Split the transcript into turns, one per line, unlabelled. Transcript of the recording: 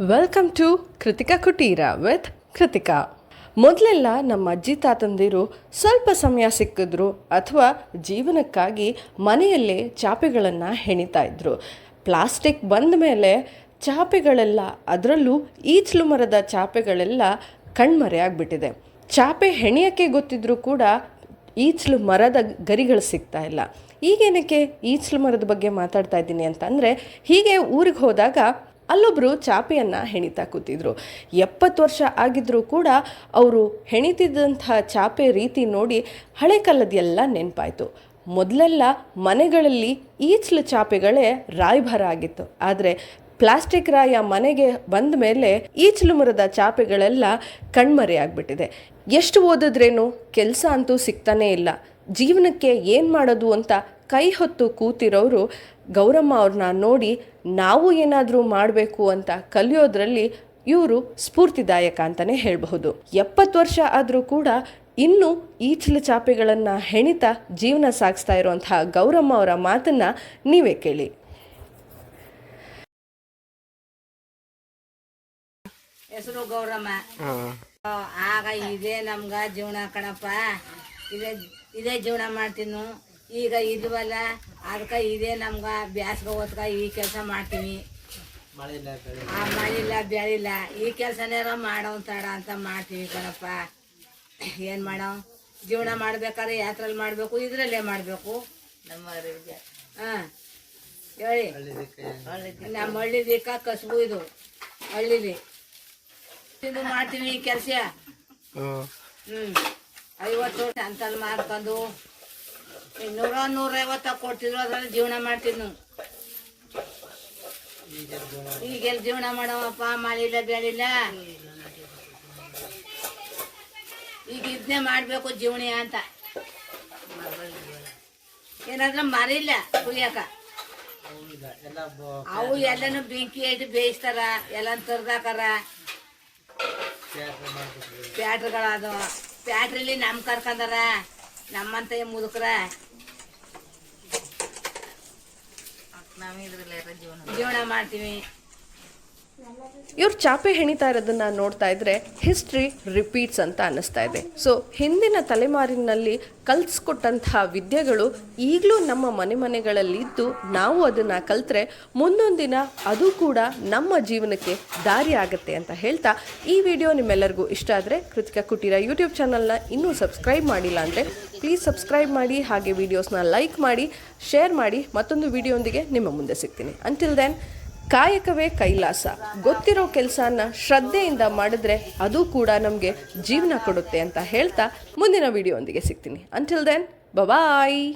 Welcome to Krithika Kuteera with Krithika ಮೊದಲೆಲ್ಲ ನಮ್ಮ ಅಜ್ಜಿ ತಾತಂದಿರು ಸ್ವಲ್ಪ ಸಮಯ ಸಿಕ್ಕಿದ್ರು ಅಥವಾ ಜೀವನಕ್ಕಾಗಿ ಮನೆಯಲ್ಲೇ ಚಾಪೆಗಳನ್ನು ಹೆಣಿತಾ ಇದ್ರು. ಪ್ಲಾಸ್ಟಿಕ್ ಬಂದ ಮೇಲೆ ಚಾಪೆಗಳೆಲ್ಲ ಅದರಲ್ಲೂ ಈಚಲು ಮರದ ಚಾಪೆಗಳೆಲ್ಲ ಕಣ್ಮರೆಯಾಗಿಬಿಟ್ಟಿದೆ ಚಾಪೆ ಹೆಣಿಯೋಕ್ಕೆ ಗೊತ್ತಿದ್ರೂ ಕೂಡ ಈಚಲು ಮರದ ಗರಿಗಳು ಸಿಗ್ತಾ ಇಲ್ಲ. ಈಗೇನಕ್ಕೆ ಈಚಲು ಮರದ ಬಗ್ಗೆ ಮಾತಾಡ್ತಾ ಇದ್ದೀನಿ ಅಂತಂದರೆ ಹೀಗೆ ಊರಿಗೆ ಹೋದಾಗ ಅಲ್ಲೊಬ್ಬರು ಚಾಪೆಯನ್ನು ಹೆಣಿತಾ ಕೂತಿದ್ರು. ಎಪ್ಪತ್ತು ವರ್ಷ ಆಗಿದ್ರೂ ಕೂಡ ಅವರು ಹೆಣಿತಿದ್ದಂಥ ಚಾಪೆ ರೀತಿ ನೋಡಿ ಹಳೆ ಕಾಲದೆಲ್ಲ ನೆನಪಾಯಿತು. ಮೊದಲೆಲ್ಲ ಮನೆಗಳಲ್ಲಿ ಈಚಲು ಚಾಪೆಗಳೇ ರಾಯಭಾರ ಆಗಿತ್ತು. ಆದರೆ ಪ್ಲಾಸ್ಟಿಕ್ ರಾಯ ಮನೆಗೆ ಬಂದ ಮೇಲೆ ಈಚಲು ಮರದ ಚಾಪೆಗಳೆಲ್ಲ ಕಣ್ಮರೆಯಾಗ್ಬಿಟ್ಟಿದೆ ಎಷ್ಟು ಓದಿದ್ರೇನು ಕೆಲಸ ಅಂತೂ ಸಿಗ್ತಾನೇ ಇಲ್ಲ. ಜೀವನಕ್ಕೆ ಏನು ಮಾಡೋದು ಅಂತ ಕೈ ಹೊತ್ತು ಕೂತಿರೋರು ಗೌರಮ್ಮ ಅವ್ರನ್ನ ನೋಡಿ ನಾವು ಏನಾದರೂ ಮಾಡಬೇಕು ಅಂತ ಕಲಿಯೋದ್ರಲ್ಲಿ ಇವರು ಸ್ಫೂರ್ತಿದಾಯಕ ಅಂತಲೇ ಹೇಳಬಹುದು. ಎಪ್ಪತ್ತು ವರ್ಷ ಆದರೂ ಕೂಡ ಇನ್ನೂ ಈಚಲ ಚಾಪೆಗಳನ್ನು ಹೆಣಿತ ಜೀವನ ಸಾಗಿಸ್ತಾ ಇರುವಂತಹ ಗೌರಮ್ಮ ಅವರ ಮಾತನ್ನು ನೀವೇ ಕೇಳಿ.
ಹೆಸರು ಗೌರಮ್ಮ. ಆ, ಆಗ ಇದೇ ನಮ್ಗ ಜೀವನ ಕಣಪ್ಪ. ಇದೇ ಇದೇ ಜೀವನ ಮಾಡ್ತೀನು. ಈಗ ಇಲ್ವಲ್ಲ ಅದಕ್ಕೆ ಇದೇ ನಮ್ಗೆ ಬ್ಯಾಸ್ಗೆ ಓದ್ಕ ಈ ಕೆಲಸ ಮಾಡ್ತೀನಿ. ಆ ಮಳಿಲ್ಲ ಬೆಳಿಲ್ಲ ಈ ಕೆಲಸನೇ ಮಾಡೋ ತಡ ಅಂತ ಮಾಡ್ತೀವಿ ಕಣಪ್ಪ. ಏನು ಮಾಡೋ ಜೀವನ ಮಾಡ್ಬೇಕಾದ್ರೆ ಯಾತ್ರಲ್ಲಿ ಮಾಡಬೇಕು ಇದ್ರಲ್ಲೇ ಮಾಡಬೇಕು. ನಮ್ಮ ಹಾಂ ಹೇಳಿ. ನಮ್ಮ ಹಳ್ಳಿದಿಕ್ಕ ಕಸಬು ಇದು ಹಳ್ಳಿಲಿ. ಇದು ಮಾಡ್ತೀವಿ ಈ ಕೆಲಸ. ಹ್ಞೂ ಐವತ್ತು ವರ್ಷ ಅಂತಲ್ಲಿ ಮಾಡ್ಕೊಂಡು ನೂರ ನೂರೈವತ್ತ ಕೊಡ್ತಿದ್ರು, ಅದ್ರಲ್ಲಿ ಜೀವನ ಮಾಡ್ತಿದ್ನು. ಈಗೆಲ್ಲ ಜೀವನ ಮಾಡವಪ್ಪ ಮಳಿಲ್ಲ ಬೆಳಿಲ್ಲ ಈಗ ಇದನ್ನೇ ಮಾಡ್ಬೇಕು ಜೀವನ ಅಂತ. ಏನಾದ್ರ ಮರಿಲ್ಲ ಕುಯ್ಯಕ? ಅವು ಎಲ್ಲಾನು ಬೆಂಕಿ ಇಟ್ಟು ಬೇಯಿಸ್ತಾರ ಎಲ್ಲ ತರ್ದಾಕಾರ. ಪ್ಯಾಟ್ರಿಗಳಾದವು ಪ್ಯಾಟ್ರಿಲಿ ನಮ್ ಕರ್ಕಂದಾರ ನಮ್ಮಂತ ಮುದುಕ್ರ. ಜೀವನ ಮಾಡ್ತೀವಿ.
ಇವ್ರು ಚಾಪೆ ಹೆಣಿತಾ ಇರೋದನ್ನ ನೋಡ್ತಾ ಇದ್ರೆ ಹಿಸ್ಟ್ರಿ ರಿಪೀಟ್ಸ್ ಅಂತ ಅನ್ನಿಸ್ತಾ ಇದೆ. ಸೊ ಹಿಂದಿನ ತಲೆಮಾರಿನಲ್ಲಿ ಕಲ್ಸ್ಕೊಟ್ಟಂತಹ ವಿದ್ಯೆಗಳು ಈಗಲೂ ನಮ್ಮ ಮನೆ ಮನೆಗಳಲ್ಲಿದ್ದು ನಾವು ಅದನ್ನು ಕಲ್ತ್ರೆ ಮುಂದೊಂದಿನ ಅದು ಕೂಡ ನಮ್ಮ ಜೀವನಕ್ಕೆ ದಾರಿ ಆಗುತ್ತೆ ಅಂತ ಹೇಳ್ತಾ ಈ ವಿಡಿಯೋ ನಿಮ್ಮೆಲ್ಲರಿಗೂ ಇಷ್ಟ ಆದರೆ ಕೃತಿಕಾ ಕುಟೀರ ಯೂಟ್ಯೂಬ್ ಚಾನಲ್ನ ಇನ್ನೂ ಸಬ್ಸ್ಕ್ರೈಬ್ ಮಾಡಿಲ್ಲ ಅಂದರೆ ಪ್ಲೀಸ್ ಸಬ್ಸ್ಕ್ರೈಬ್ ಮಾಡಿ, ಹಾಗೆ ವಿಡಿಯೋಸ್ನ ಲೈಕ್ ಮಾಡಿ ಶೇರ್ ಮಾಡಿ, ಮತ್ತೊಂದು ವಿಡಿಯೋಂದಿಗೆ ನಿಮ್ಮ ಮುಂದೆ ಸಿಗ್ತೀನಿ. ಅಂಟಿಲ್ ದೆನ್ ಕಾಯಕವೇ ಕೈಲಾಸ. ಗೊತ್ತಿರೋ ಕೆಲಸನ ಶ್ರದ್ಧೆಯಿಂದ ಮಾಡಿದ್ರೆ ಅದು ಕೂಡ ನಮಗೆ ಜೀವನ ಕೊಡುತ್ತೆ ಅಂತ ಹೇಳ್ತಾ ಮುಂದಿನ ವಿಡಿಯೋಂದಿಗೆ ಸಿಗ್ತೀನಿ. Until then bye-bye